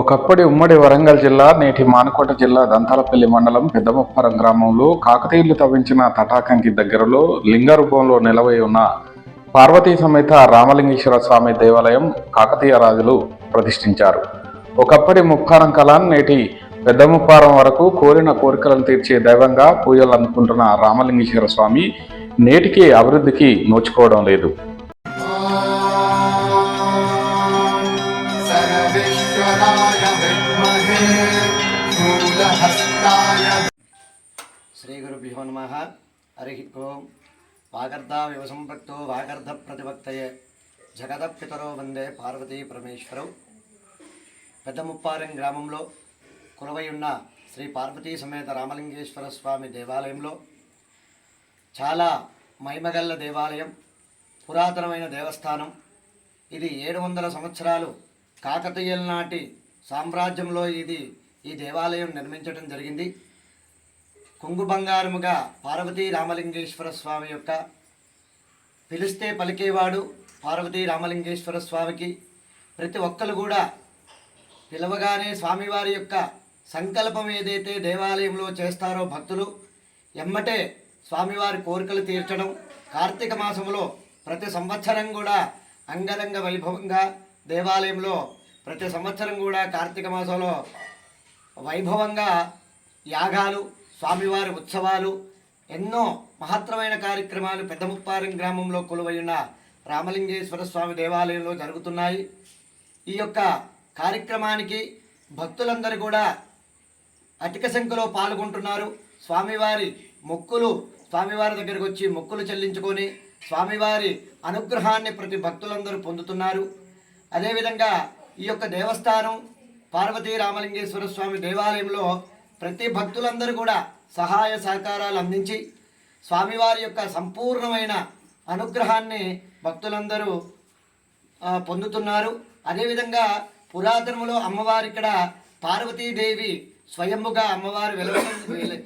ఒకప్పటి ఉమ్మడి వరంగల్ జిల్లా నేటి మానకోట జిల్లా దంతాలపల్లి మండలం పెద్దముప్పరం గ్రామంలో కాకతీయులు తవ్వించిన తటాకంకి దగ్గరలో లింగ రూపంలో నిలవై ఉన్న పార్వతీ సమేత రామలింగేశ్వర స్వామి దేవాలయం కాకతీయ రాజులు ప్రతిష్ఠించారు. ఒకప్పటి ముప్పారం కళాన్ని నేటి పెద్ద ముప్పారం వరకు కోరిన కోరికలను తీర్చే దైవంగా పూజలు అందుకుంటున్న రామలింగేశ్వర స్వామి నేటికి అభివృద్ధికి నోచుకోవడం లేదు. గురుభ్యో నమ హరి ఓం వాగర్ధావివ సంపృక్తో వాగర్ధ ప్రతిభక్తయే జగద పితరో వందే పార్వతీ పరమేశ్వరం పెద్ద ముప్పారం గ్రామంలో కులవై ఉన్న శ్రీ పార్వతీ సమేత రామలింగేశ్వర స్వామి దేవాలయంలో చాలా మైమగల్ల దేవాలయం పురాతనమైన దేవస్థానం. ఇది ఏడు వందల సంవత్సరాలు కాకతీయుల నాటి సామ్రాజ్యంలో ఇది ఈ దేవాలయం నిర్మించడం జరిగింది. కొంగు బంగారముగా పార్వతీ రామలింగేశ్వర స్వామి యొక్క పిలిస్తే పలికేవాడు పార్వతీ రామలింగేశ్వర స్వామికి. ప్రతి ఒక్కరు కూడా పిలవగానే స్వామివారి యొక్క సంకల్పం ఏదైతే దేవాలయంలో చేస్తారో భక్తులు ఎమ్మటే స్వామివారి కోరికలు తీర్చడం. కార్తీక మాసంలో ప్రతి సంవత్సరం కూడా అంగరంగ వైభవంగా దేవాలయంలో ప్రతి సంవత్సరం కూడా కార్తీక మాసంలో వైభవంగా యాగాలు స్వామివారి ఉత్సవాలు ఎన్నో మహత్తరమైన కార్యక్రమాలు పెద్దముప్పారం గ్రామంలో కొలువైన రామలింగేశ్వర స్వామి దేవాలయంలో జరుగుతున్నాయి. ఈ యొక్క కార్యక్రమానికి భక్తులందరూ కూడా అధిక సంఖ్యలో పాల్గొంటున్నారు. స్వామివారి మొక్కులు స్వామివారి దగ్గరకు వచ్చి మొక్కులు చెల్లించుకొని స్వామివారి అనుగ్రహాన్ని ప్రతి భక్తులందరూ పొందుతున్నారు. అదేవిధంగా ఈ యొక్క దేవస్థానం పార్వతీ రామలింగేశ్వర స్వామి దేవాలయంలో ప్రతి భక్తులందరూ కూడా సహాయ సహకారాలు అందించి స్వామివారి యొక్క సంపూర్ణమైన అనుగ్రహాన్ని భక్తులందరూ పొందుతున్నారు. అదేవిధంగా పురాతనములో అమ్మవారి ఇక్కడ పార్వతీదేవి స్వయముగా అమ్మవారు వెలవడం వెల-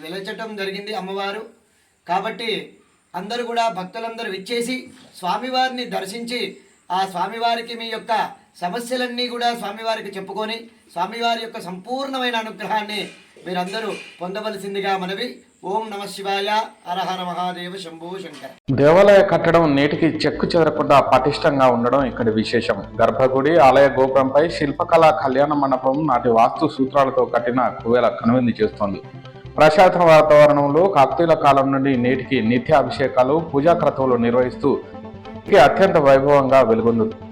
వెలచటం జరిగింది అమ్మవారు. కాబట్టి అందరూ కూడా భక్తులందరూ విచ్చేసి స్వామివారిని దర్శించి ఆ స్వామివారికి మీ యొక్క సమస్యలన్నీ కూడా స్వామివారికి చెప్పుకొని స్వామివారి యొక్క సంపూర్ణమైన అనుగ్రహాన్ని మీరందరూ పొందవలసిందిగా మనవి. ఓం నమ శివాయ. హరహర మహాదేవ శంభూ శంకర. దేవాలయ కట్టడం నేటికి చెక్కు చెదరకుండా పటిష్టంగా ఉండడం ఇక్కడ విశేషం. గర్భగుడి ఆలయ గోపురంపై శిల్పకళా కళ్యాణ మండపం నాటి వాస్తు సూత్రాలతో కట్టిన కువేల కనువిందు చేస్తోంది. ప్రశాంత వాతావరణంలో కాకతీయుల కాలం నుండి నేటికి నిత్యాభిషేకాలు పూజా క్రతువులు నిర్వహిస్తూ అత్యంత వైభవంగా వెలుగొందుతుంది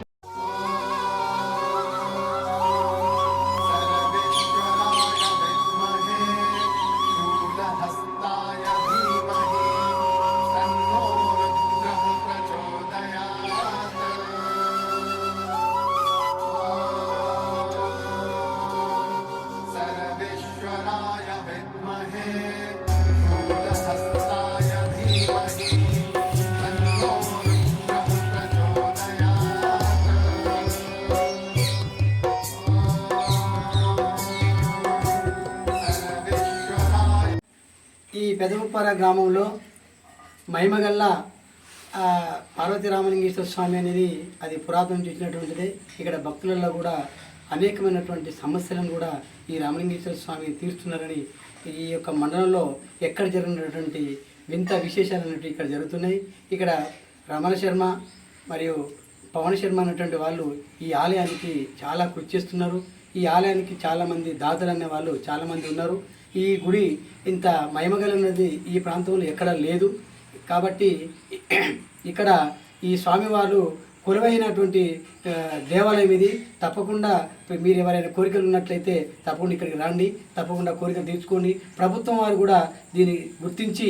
ఈ గ్రామంలో మహిమగల్ల ఆ, పార్వతీ రామలింగేశ్వర స్వామి అనేది అది పురాతనం చూసినటువంటిది. ఇక్కడ భక్తులలో కూడా అనేకమైనటువంటి సమస్యలను కూడా ఈ రామలింగేశ్వర స్వామి తీరుస్తున్నారని ఈ యొక్క మండలంలో ఎక్కడ జరిగినటువంటి వింత విశేషాలు అనేవి ఇక్కడ జరుగుతున్నాయి. ఇక్కడ రమణ శర్మ మరియు పవన్ శర్మ అనేటువంటి వాళ్ళు ఈ ఆలయానికి చాలా కృషి చేస్తున్నారు. ఈ ఆలయానికి చాలామంది దాతలు అనే వాళ్ళు చాలామంది ఉన్నారు. ఈ గుడి ఇంత మహిమగలన్నది ఈ ప్రాంతంలో ఎక్కడ లేదు. కాబట్టి ఇక్కడ ఈ స్వామివారు కొలువైనటువంటి దేవాలయం ఇది. తప్పకుండా మీరు ఎవరైనా కోరికలు ఉన్నట్లయితే తప్పకుండా ఇక్కడికి రండి. తప్పకుండా కోరికలు తీర్చుకోండి. ప్రభుత్వం వారు కూడా దీన్ని గుర్తించి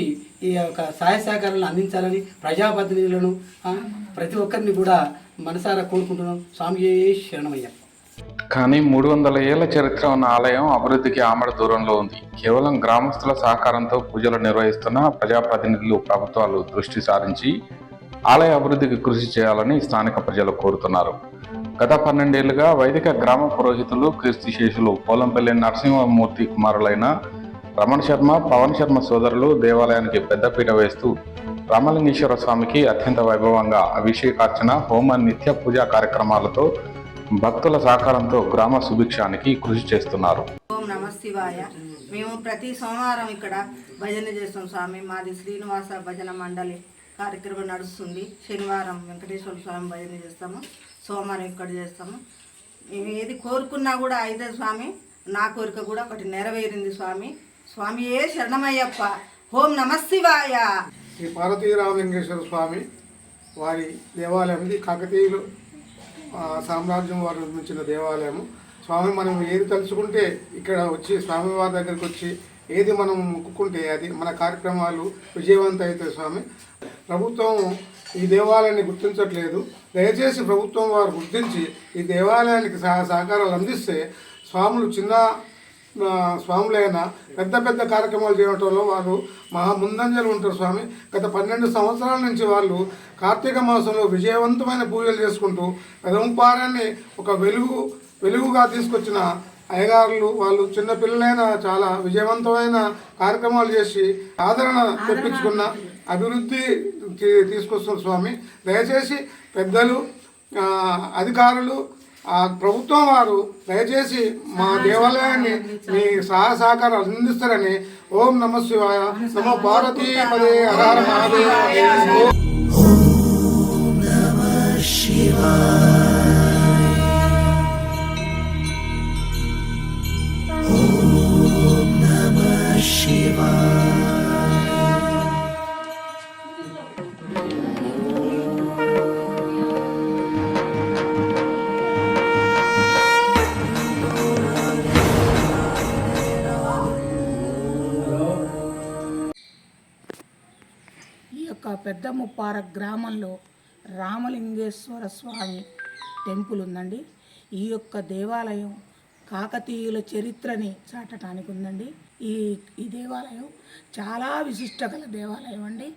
ఈ యొక్క సహాయ సహకారాలను అందించాలని ప్రజాప్రతినిధులను ప్రతి ఒక్కరిని కూడా మనసారా కోరుకుంటున్నాం. స్వామి శరణమయ్య. కానీ మూడు వందల ఏళ్ళ చరిత్ర ఉన్న ఆలయం అభివృద్ధికి ఆమడ దూరంలో ఉంది. కేవలం గ్రామస్తుల సహకారంతో పూజలు నిర్వహిస్తున్న ప్రజాప్రతినిధులు ప్రభుత్వాలు దృష్టి సారించి ఆలయ అభివృద్ధికి కృషి చేయాలని స్థానిక ప్రజలు కోరుతున్నారు. గత పన్నెండేళ్ళుగా వైదిక గ్రామ పురోహితులు క్రీస్తు శేషులు పోలంపల్లి నరసింహమూర్తి కుమారులైన రమణ శర్మ పవన్ శర్మ సోదరులు దేవాలయానికి పెద్దపీట వేస్తూ రామలింగేశ్వర స్వామికి అత్యంత వైభవంగా అభిషేకార్చన హోమ నిత్య పూజా కార్యక్రమాలతో భక్తుల సహకారంతో గ్రామ సుభిక్షానికి కృషి చేస్తున్నారు. ఓం నమ శివాయ. మేము ప్రతి సోమవారం ఇక్కడ భజన చేస్తాం స్వామి. మాది శ్రీనివాస భజన మండలి కార్యక్రమం నడుస్తుంది. శనివారం వెంకటేశ్వర స్వామి భజన చేస్తాము. సోమవారం ఇక్కడ చేస్తాము. మేము ఏది కోరుకున్నా కూడా అయితే స్వామి నా కోరిక కూడా ఒకటి నెరవేరింది స్వామి. స్వామి ఏ శరణమయ్యప్ప. ఓం నమ శివాయ. శ్రీ పార్వతీరామలింగేశ్వర స్వామి వారి దేవాలయం ఇది కాకతీయులు సామ్రాజ్యం వారు నిర్మించిన దేవాలయము. స్వామి మనం ఏది తలుచుకుంటే ఇక్కడ వచ్చి స్వామివారి దగ్గరికి వచ్చి ఏది మనం మొక్కుకుంటే అది మన కార్యక్రమాలు విజయవంతం అవుతాయి స్వామి. ప్రభుత్వం ఈ దేవాలయాన్ని గుర్తించట్లేదు. దయచేసి ప్రభుత్వం వారు గుర్తించి ఈ దేవాలయానికి సహ సహకారాలు అందిస్తే స్వాములు చిన్న స్వాములైన పెద్ద పెద్ద కార్యక్రమాలు చేయటంలో వారు మహా ముందంజలు ఉంటారు స్వామి. గత పన్నెండు సంవత్సరాల నుంచి వాళ్ళు కార్తీక మాసంలో విజయవంతమైన పూజలు చేసుకుంటూ పెదముపారాన్ని ఒక వెలుగు వెలుగుగా తీసుకొచ్చిన అయ్యగారులు వాళ్ళు చిన్న పిల్లలైన చాలా విజయవంతమైన కార్యక్రమాలు చేసి ఆదరణ తెప్పించుకున్న అభివృద్ధి తీసుకొస్తున్న స్వామి. దయచేసి పెద్దలు అధికారులు ప్రభుత్వం వారు దయచేసి మా దేవాలయాన్ని మీ సహాయ సహకారాలు అందిస్తారని ఓం నమ శివాయ. నమ పార్వతీ పదే హర మహాదేవ. ఓం పెద్దముప్పార గ్రామంలో రామలింగేశ్వర స్వామి టెంపుల్ ఉందండి. ఈ యొక్క దేవాలయం కాకతీయుల చరిత్రని చాటటానికి ఉందండి. ఈ ఈ దేవాలయం చాలా విశిష్ట గల దేవాలయం అండి.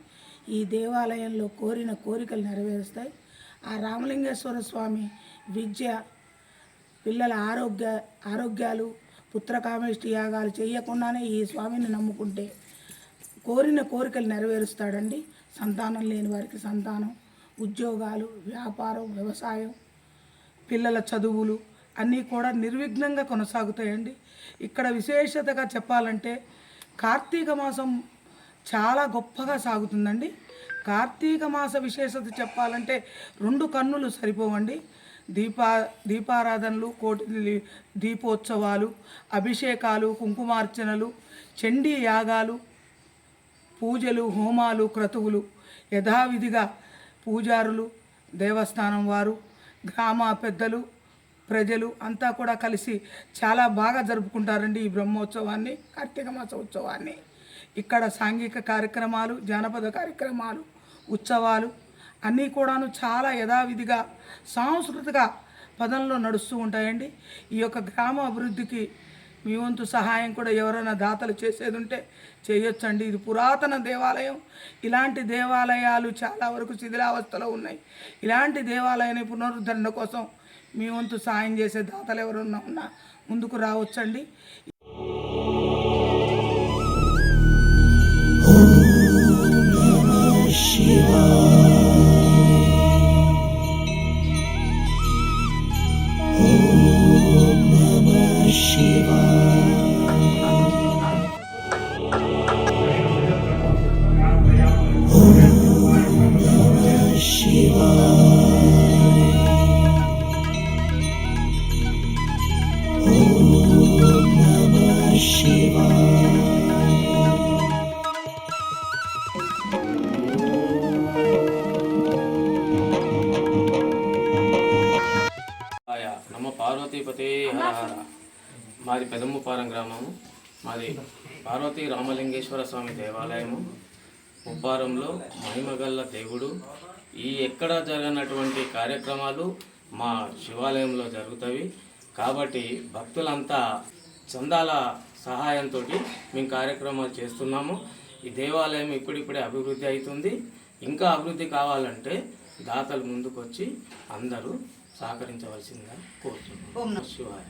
ఈ దేవాలయంలో కోరిన కోరికలు నెరవేరుస్తాయి. ఆ రామలింగేశ్వర స్వామి విద్య పిల్లల ఆరోగ్య ఆరోగ్యాలు పుత్రకామేష్టి యాగాలు చేయకుండానే ఈ స్వామిని నమ్ముకుంటే కోరిన కోరికలు నెరవేరుస్తాడండి. సంతానం లేని వారికి సంతానం ఉద్యోగాలు వ్యాపారం వ్యవసాయం పిల్లల చదువులు అన్నీ కూడా నిర్విఘ్నంగా కొనసాగుతాయండి. ఇక్కడ విశేషతగా చెప్పాలంటే కార్తీక మాసం చాలా గొప్పగా సాగుతుందండి. కార్తీక మాస విశేషత చెప్పాలంటే రెండు కన్నులు సరిపోవండి. దీపా దీపారాధనలు కోటి దీపోత్సవాలు అభిషేకాలు కుంకుమార్చనలు చండీ యాగాలు పూజలు హోమాలు క్రతువులు యథావిధిగా పూజారులు దేవస్థానం వారు గ్రామ పెద్దలు ప్రజలు అంతా కూడా కలిసి చాలా బాగా జరుపుకుంటారండి ఈ బ్రహ్మోత్సవాన్ని కార్తీక మాస ఉత్సవాన్ని ఇక్కడ సాంఘిక కార్యక్రమాలు జానపద కార్యక్రమాలు ఉత్సవాలు అన్నీ కూడాను చాలా యథావిధిగా సాంస్కృతిక పదంలో నడుస్తూ ఉంటాయండి. ఈ యొక్క గ్రామ అభివృద్ధికి మీ వంతు సహాయం కూడా ఎవరైనా దాతలు చేసేది ఉంటే చేయొచ్చండి. ఇది పురాతన దేవాలయం. ఇలాంటి దేవాలయాలు చాలా వరకు శిథిలావస్థలో ఉన్నాయి. ఇలాంటి దేవాలయాన్ని పునరుద్ధరణ కోసం మీ వంతు సహాయం చేసే దాతలు ఎవరన్నా ఉన్నా ముందుకు రావచ్చండి. పార్వతీపతే హరహర మాది పెదముపారం గ్రామము. మాది పార్వతీ రామలింగేశ్వర స్వామి దేవాలయము. ఉప్పారంలో మహిమగల్ల దేవుడు. ఈ ఎక్కడ జరగనటువంటి కార్యక్రమాలు మా శివాలయంలో జరుగుతాయి కాబట్టి భక్తులంతా చందాల సహాయంతో మేము కార్యక్రమాలు చేస్తున్నాము. ఈ దేవాలయం ఇప్పుడిప్పుడే అభివృద్ధి అవుతుంది. ఇంకా అభివృద్ధి కావాలంటే దాతలు ముందుకొచ్చి అందరూ సహకరించవలసిందిగా కోరుతున్నాం శివాయ.